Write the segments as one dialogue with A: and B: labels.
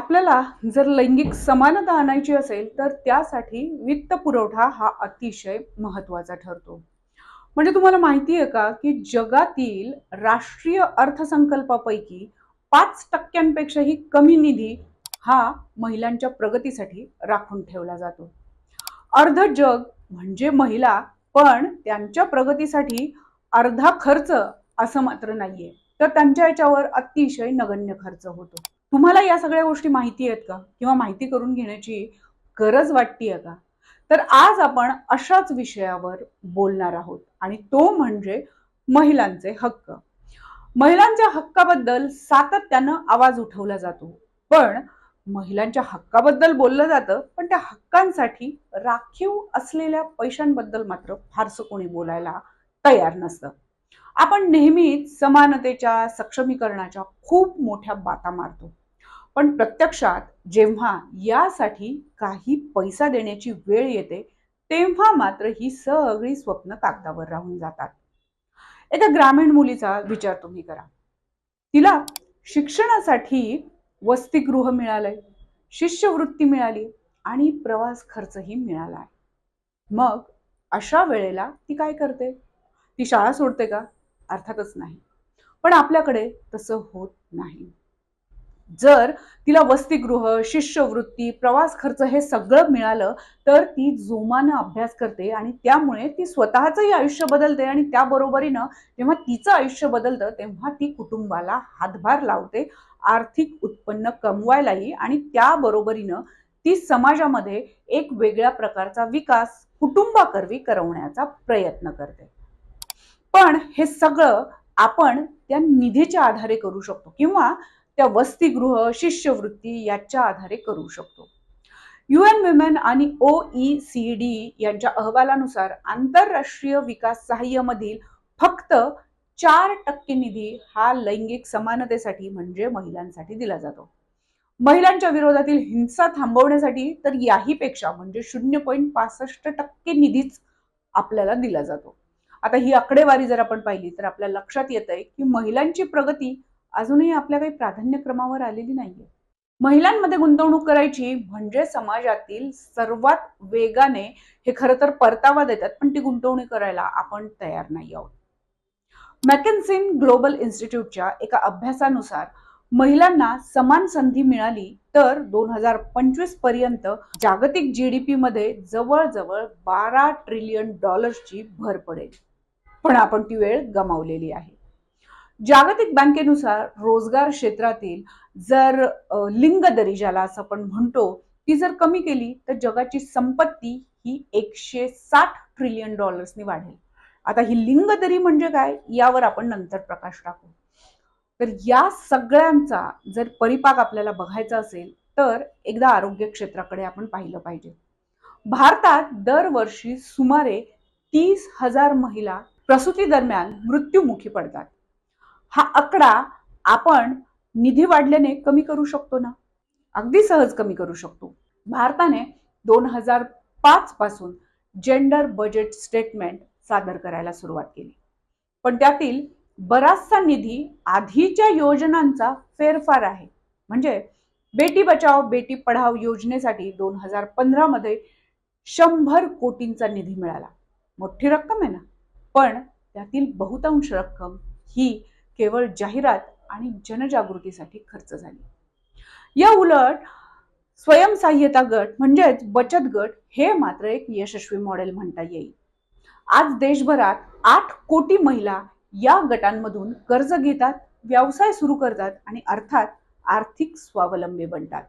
A: आपल्याला जर लैंगिक समानता आणायची असेल तर त्यासाठी वित्त पुरवठा हा अतिशय महत्त्वाचा ठरतो. म्हणजे तुम्हाला माहिती आहे का की जगातील राष्ट्रीय अर्थसंकल्पापैकी पाच टक्क्यांपेक्षाही कमी निधी हा महिलांच्या प्रगतीसाठी राखून ठेवला जातो. अर्ध जग म्हणजे महिला पण त्यांच्या प्रगतीसाठी अर्धा खर्च असं मात्र नाहीये. तर त्यांच्या याच्यावर अतिशय नगण्य खर्च होतो. तुम्हाला या सगळ्या गोष्टी माहिती आहेत का? किंवा माहिती करून घेण्याची गरज वाटतीय का? तर आज आपण अशाच विषयावर बोलणार आहोत. आणि तो म्हणजे महिलांचे हक्क. महिलांच्या हक्काबद्दल सातत्यानं आवाज उठवला जातो. पण महिलांच्या हक्काबद्दल बोललं जातं पण त्या हक्कांसाठी राखीव असलेल्या पैशांबद्दल मात्र फारसं कोणी बोलायला तयार नसतं. आपण नेहमीच समानतेच्या सक्षमीकरणाच्या खूप मोठ्या बाता मारतो. पण प्रत्यक्षात जेव्हा यासाठी काही पैसा देण्याची वेळ येते तेव्हा मात्र ही सगळी स्वप्न कागदावर राहून जातात. एका ग्रामीण मुलीचा विचार तुम्ही करा. तिला शिक्षणासाठी वसतिगृह मिळालंय शिष्यवृत्ती मिळाली आणि प्रवास खर्चही मिळाला आहे मग अशा वेळेला ती काय करते? ती शाळा सोडते का? अर्थातच नाही. पण आपल्याकडे तसं होत नाही. जर तिला वसतिगृह शिष्यवृत्ती प्रवास खर्च हे सगळं मिळालं तर ती जोमानं अभ्यास करते आणि त्यामुळे ती स्वतःचंही आयुष्य बदलते आणि त्याबरोबरीनं जेव्हा तिचं आयुष्य बदलतं तेव्हा ती कुटुंबाला हातभार लावते आर्थिक उत्पन्न कमवायलाही आणि त्याबरोबरीनं ती समाजामध्ये एक वेगळ्या प्रकारचा विकास कुटुंबाकरवी करवण्याचा प्रयत्न करते. पण हे सगळं आपण त्या निधीच्या आधारे करू शकतो किंवा त्या वसतिगृह शिष्यवृत्ती याच्या आधारे करू शकतो. यू एन विमेन आणि ओ ई सी डी यांच्या अहवालानुसार आंतरराष्ट्रीय विकास सहाय्यमधील फक्त चार टक्के निधी हा लैंगिक समानतेसाठी म्हणजे महिलांसाठी दिला जातो. महिलांच्या विरोधातील हिंसा थांबवण्यासाठी तर याही पेक्षा म्हणजे शून्य पॉईंट पासष्ट टक्के निधीच आपल्याला दिला जातो. आता ही आकडेवारी जर आपण पाहिली तर आपल्या लक्षात येत आहे की महिलांची प्रगती अजूनही आपल्या काही प्राधान्यक्रमावर आलेली नाहीये. महिलांमध्ये गुंतवणूक करायची म्हणजे समाजातील सर्वात वेगाने हे खरं तर परतावा देतात पण ती गुंतवणूक करायला आपण तयार नाही आहोत. मॅकेन्सिन ग्लोबल इन्स्टिट्यूटच्या एका अभ्यासानुसार महिलांना समान संधी मिळाली तर दोन हजार पंचवीसपर्यंत जागतिक जीडीपी मध्ये जवळजवळ बारा ट्रिलियन डॉलर्सची भर पडेल. पण आपण ती वेळ गमावलेली आहे. जागतिक बँकेनुसार रोजगार क्षेत्रातील जर लिंग दरी ज्याला असं आपण म्हणतो ती जर कमी केली तर जगाची संपत्ती ही एकशे साठ ट्रिलियन डॉलर्सनी वाढेल. आता ही लिंग दरी म्हणजे काय? यावर आपण नंतर प्रकाश टाकू. तर या सगळ्यांचा जर परिपाक आपल्याला बघायचा असेल तर एकदा आरोग्य क्षेत्राकडे आपण पाहिलं पाहिजे. भारतात दरवर्षी सुमारे तीस हजार महिला प्रसूती दरम्यान मृत्यूमुखी पडतात. हा आकडा आपण निधी वाढल्याने कमी करू शकतो ना? अगदी सहज कमी करू शकतो. भारताने दोन हजार पाच पासून जेंडर बजेट स्टेटमेंट सादर करायला सुरुवात केली. पण त्यातील बराचसा निधी आधीच्या योजनांचा फेरफार आहे. म्हणजे बेटी बचाव बेटी पढाव योजनेसाठी दोन हजार पंधरा मध्ये शंभर कोटींचा निधी मिळाला. मोठी रक्कम आहे ना? पण त्यातील बहुतांश रक्कम ही केवळ जाहिरात आणि जनजागृतीसाठी खर्च झाली. या उलट स्वयंसहाय्यता गट म्हणजेच बचत गट हे मात्र एक यशस्वी मॉडेल म्हणता येईल. आज देशभरात आठ कोटी महिला या गटांमधून कर्ज घेतात व्यवसाय सुरू करतात आणि अर्थात आर्थिक स्वावलंबी बनतात.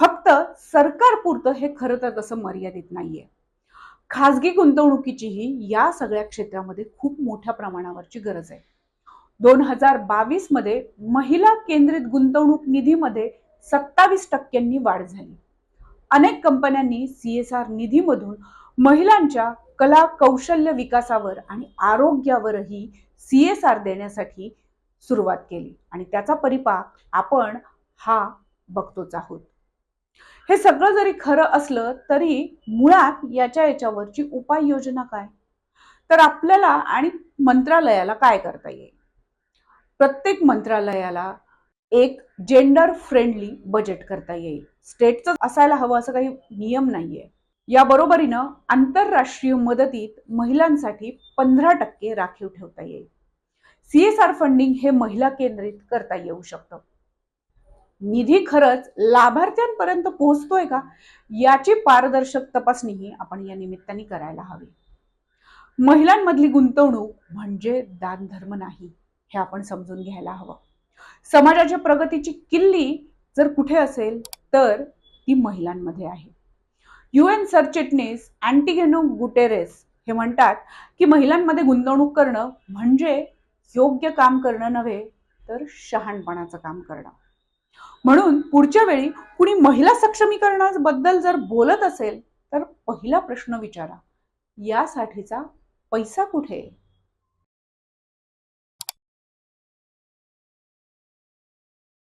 A: फक्त सरकारपुरतं हे खरं तर तसं मर्यादित नाहीये. खाजगी गुंतवणुकीचीही या सगळ्या क्षेत्रामध्ये खूप मोठ्या प्रमाणावरची गरज आहे. दोन हजार बावीसमध्ये महिला केंद्रित गुंतवणूक निधीमध्ये सत्तावीस टक्क्यांनी वाढ झाली. अनेक कंपन्यांनी सी एस आर निधीमधून महिलांच्या कला कौशल्य विकासावर आणि आरोग्यावरही सी एस आर देण्यासाठी सुरुवात केली आणि त्याचा परिपाक आपण हा बघतोच आहोत. हे सगळं जरी खरं असलं तरी मुळात याच्या याच्यावरची उपाययोजना काय? तर आपल्याला आणि मंत्रालयाला काय करता येईल? प्रत्येक मंत्रालयाला एक जेंडर फ्रेंडली बजेट करता येईल. स्टेटचं असायला हवं असं काही नियम नाहीये. या बरोबरीनं आंतरराष्ट्रीय मदतीत महिलांसाठी पंधरा टक्के राखीव ठेवता येईल. सीएसआर फंडिंग हे महिला केंद्रित करता येऊ शकतं. निधी खरंच लाभार्थ्यांपर्यंत पोहोचतोय का? याची पारदर्शक तपासणीही आपण या निमित्ताने करायला हवी. महिलांमधली गुंतवणूक म्हणजे दानधर्म नाही. हे आपण समजून घ्यायला हवं. समाजाच्या प्रगतीची किल्ली जर कुठे असेल तर ती महिलांमध्ये आहे. युएन सरचिटणीस अँटिगेनो गुटेरेस हे म्हणतात की महिलांमध्ये गुंतवणूक करणं म्हणजे योग्य काम करणं नव्हे तर शहाणपणाचं काम करणं. म्हणून पुढच्या वेळी कुणी महिला सक्षमीकरणाबद्दल जर बोलत असेल तर पहिला प्रश्न विचारा यासाठीचा पैसा कुठे? आहे?